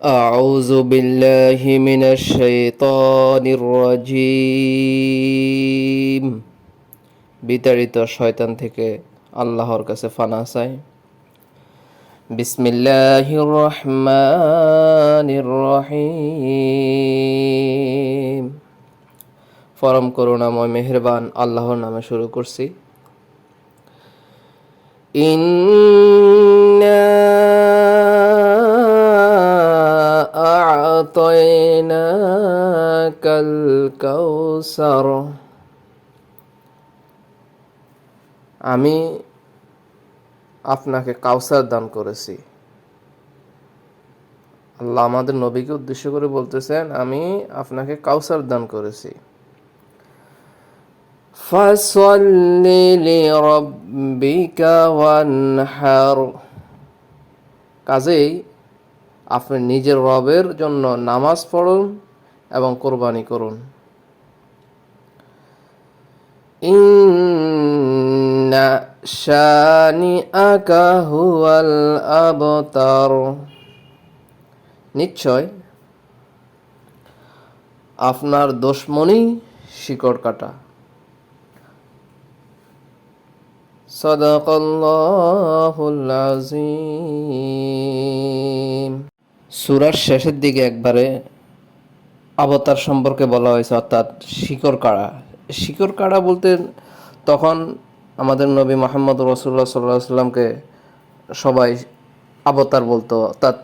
أعوذ بالله من الشيطان الرجيم বিতাড়িত শয়তান থেকে আল্লাহর কাছে ফানা চাই বিসমিল্লাহির রহমানির রহিম পরম করুণাময় মেহেরবান আল্লাহর নামে শুরু করছি إنا أعطيناك الكوثر আমি আপনাকে কাউসার দান করেছি আল্লাহ আমাদের নবীকে উদ্দেশ্য করে বলতেছেন আমি আপনাকে কাউসার দান করেছি فصل لربك وانحر কাজেই আপনি নিজের রবের জন্য নামাজ পড়ুন এবং কোরবানি করুন। আবতার। নিশ্চয়, আপনার দুশ্মনী শিকড় কাটা। সদাকাল্লাহুল আযীম। সূরার শেষের দিকে একবারে অবতার সম্পর্কে বলা হয়েছে, অর্থাৎ শিকড় কাড়া। শিকড় কাড়া বলতে তখন আমাদের নবী মোহাম্মদ রসুল্লাহ সাল্লাহ সাল্লামকে সবাই অবতার বলতো। অর্থাৎ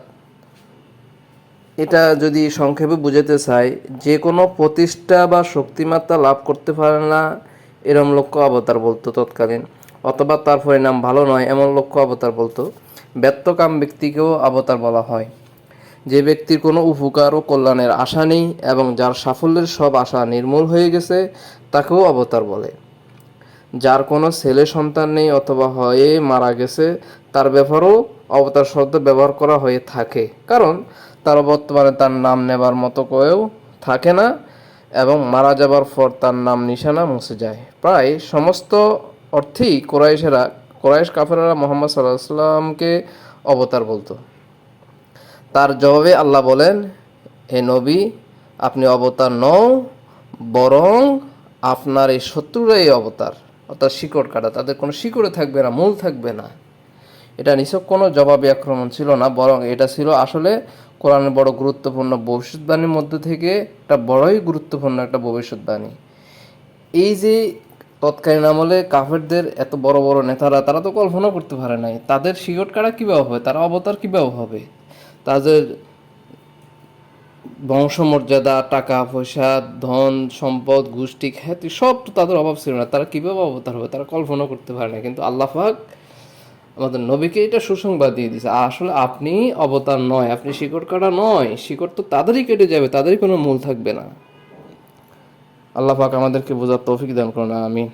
এটা যদি সংক্ষেপে বুঝাতে চাই, যে কোনো প্রতিষ্ঠা বা শক্তিমাত্রা লাভ করতে পারে না, এরম লক্ষ্য অবতার বলতো তৎকালীন। অথবা তার পরিণাম ভালো নয়, এমন লক্ষ্য অবতার বলতো। ব্যর্থকাম ব্যক্তিকেও অবতার বলা হয়। যে ব্যক্তির কোনো উপকার ও কল্যাণের আশা নেই এবং যার সাফল্যের সব আশা নির্মূল হয়ে গেছে, তাকেও অবতার বলে। যার কোনো ছেলে সন্তান নেই অথবা হয়ে মারা গেছে, তার ব্যাপারেও অবতার শব্দ ব্যবহার করা হয়ে থাকে। কারণ তার বর্তমানে তার নাম নেবার মতো কেউ থাকে না এবং মারা যাবার পর তার নাম নিশানা মুছে যায়। প্রায় সমস্ত অর্থেই কোরাইশেরা, কোরাইশ কাফেরা মোহাম্মদ সাল্লাহ সাল্লামকে অবতার বলতো। তার জবাবে আল্লাহ বলেন, হে নবী, আপনি অবতার নও, বরং আপনার এই শত্রুরাই অবতার। অর্থাৎ শিকড় কাটা, তাদের কোনো শিকড়ে থাকবে না, মূল থাকবে না। এটা নিছক কোনো জবাবি আক্রমণ ছিল না, বরং এটা ছিল আসলে কোরআনের বড় গুরুত্বপূর্ণ ভবিষ্যৎবাণীর মধ্যে থেকে একটা বড়ই গুরুত্বপূর্ণ একটা ভবিষ্যৎবাণী। এই যে তৎকালীন আমলে কাফেরদের এত বড় বড় নেতারা, তারা তো কল্পনা করতে পারে নাই, তাদের শিকট কাটা কীভাবে হবে, তারা অবতার কীভাবে হবে? তাদের বংশমর্যাদা, টাকা, পয়সা, ধন, সম্পদ, গোষ্ঠী, খ্যাতি, সব তো তাদের অভাব ছিল না। তারা কীভাবে অবতার হবে? তারা কল্পনা করতে পারে না। কিন্তু আল্লাহ আমাদের নবীকে এটা সুসংবাদ দিয়ে দিয়েছে। আসলে আপনি অবতার নয়, আপনি শিকড় কাটা নয়। শিকড় তো তাদেরই কেটে যাবে, তাদেরই কোনো মূল থাকবে না। আল্লাহ পাক আমাদেরকে বোঝার তৌফিক দান করুন, আমিন।